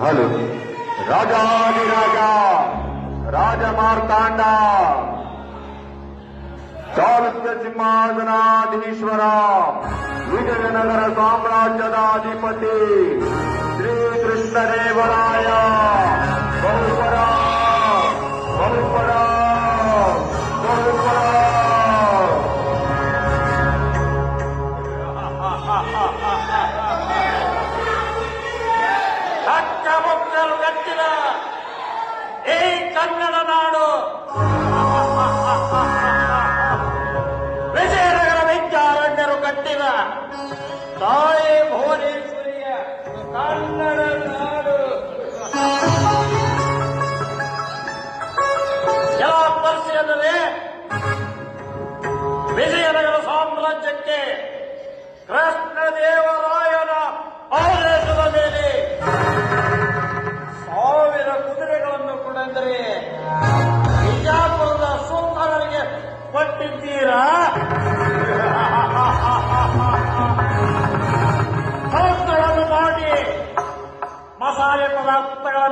Hello. రాజాది రాజా రాజమార్తాండ. చాళుక్య సింహాసనాధీశ్వర. విజయనగర సామ్రాజ్యదాధిపతి. శ్రీకృష్ణదేవరా. ಕನ್ನಡಿಗ ತಾಳೆ ಭುವನೇಶ್ವರಿಯ, ಕನ್ನಡ ನಾಡು. ಜಲ ಪರಿಷೆಯಲ್ಲದೆ ವಿಜಯನಗರ ಸಾಮ್ರಾಜ್ಯಕ್ಕೆ ಕೃಷ್ಣದೇವರಾಯನ ಆದೇಶದ ಮೇಲೆ ಸಾವಿರ ಕುದುರೆಗಳನ್ನು ಕೊಡಂದರೆ ಬಿಜಾಪುರದ ಸುಲ್ತಾನರಿಗೆ ಕೊಟ್ಟಿದ್ದೀರಾ? സാരെ